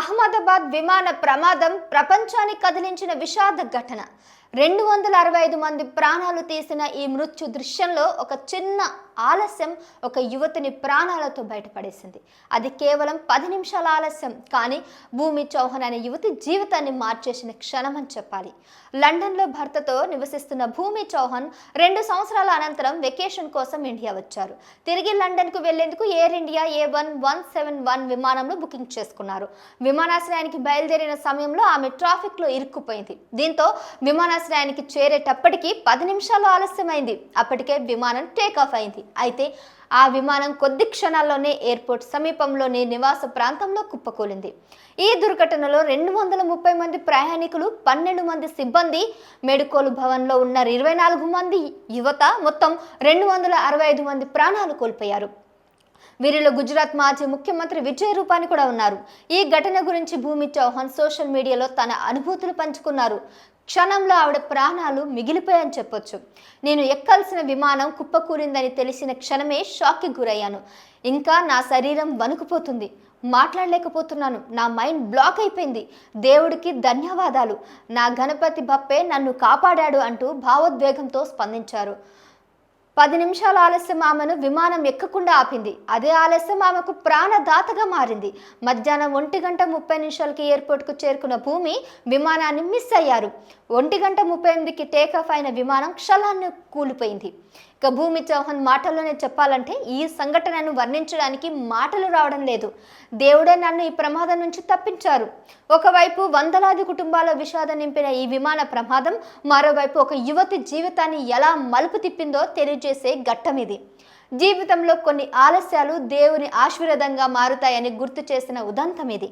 అహ్మదాబాద్ విమాన ప్రమాదం ప్రపంచాన్ని కదిలించిన విషాద ఘటన. రెండు వందల అరవై ఐదు మంది ప్రాణాలు తీసిన ఈ మృత్యు దృశ్యంలో ఒక చిన్న ఆలస్యం ఒక యువతిని ప్రాణాలతో బయటపడేసింది. అది కేవలం పది నిమిషాల ఆలస్యం కానీ భూమి చౌహాన్ అనే యువతి జీవితాన్ని మార్చేసిన క్షణమని చెప్పాలి. లండన్లో భర్తతో నివసిస్తున్న భూమి చౌహాన్ రెండు సంవత్సరాల అనంతరం వెకేషన్ కోసం ఇండియా వచ్చారు. తిరిగి లండన్కు వెళ్ళేందుకు Air India A one one seven one విమానంలో బుకింగ్ చేసుకున్నారు. విమానాశ్రయానికి బయలుదేరిన సమయంలో ఆమె ట్రాఫిక్లో ఇరుక్కుపోయింది. దీంతో విమానాశ్రయానికి చేరేటప్పటికి పది నిమిషాలు ఆలస్యమైంది. అప్పటికే విమానం టేక్ ఆఫ్ అయింది. అయితే ఆ విమానం కొద్ది క్షణాల్లోనే ఎయిర్పోర్ట్ సమీపంలోని నివాస ప్రాంతంలో కుప్పకూలింది. ఈ దుర్ఘటనలో రెండు వందల ముప్పై మంది ప్రయాణికులు పన్నెండు మంది సిబ్బంది మెడుకోలు భవన్లో ఉన్న ఇరవై నాలుగు మంది యువత మొత్తం రెండు వందల అరవై ఐదు మంది ప్రాణాలు కోల్పోయారు. వీరిలో గుజరాత్ మాజీ ముఖ్యమంత్రి విజయ్ రూపాని కూడా ఉన్నారు. ఈ ఘటన గురించి భూమి చౌహాన్ సోషల్ మీడియాలో తన అనుభూతులు పంచుకున్నారు. క్షణంలో ఆవిడ ప్రాణాలు మిగిలిపోయాయని చెప్పొచ్చు. నేను ఎక్కాల్సిన విమానం కుప్పకూరిందని తెలిసిన క్షణమే షాక్కి గురయ్యాను. ఇంకా నా శరీరం వణుకుపోతుంది. మాట్లాడలేకపోతున్నాను. నా మైండ్ బ్లాక్ అయిపోయింది. దేవుడికి ధన్యవాదాలు. నా గణపతి బప్పే నన్ను కాపాడాడు అంటూ భావోద్వేగంతో స్పందించారు. పది నిమిషాల ఆలస్యం ఆమెను విమానం ఎక్కకుండా ఆపింది. అదే ఆలస్యం ఆమెకు ప్రాణదాతగా మారింది. మధ్యాహ్నం ఒంటి గంట ముప్పై నిమిషాలకి ఎయిర్పోర్ట్కు చేరుకున్న భూమి విమానాన్ని మిస్ అయ్యారు. ఒంటి గంట ముప్పై ఎనిమిదికి టేకాఫ్ అయిన విమానం క్షలాన్ని కూలిపోయింది. ఇక భూమి చౌహాన్ మాటల్లోనే చెప్పాలంటే ఈ సంఘటనను వర్ణించడానికి మాటలు రావడం లేదు. దేవుడే నన్ను ఈ ప్రమాదం నుంచి తప్పించారు. ఒకవైపు వందలాది కుటుంబాల విషాదం నింపిన ఈ విమాన ప్రమాదం మరోవైపు ఒక యువతి జీవితాన్ని ఎలా మలుపు తిప్పిందో తెలియజేసే ఘట్టం ఇది. జీవితంలో కొన్ని ఆలస్యాలు దేవుని ఆశీర్వాదంగా మారుతాయని గుర్తు చేసిన ఉదంతం ఇది.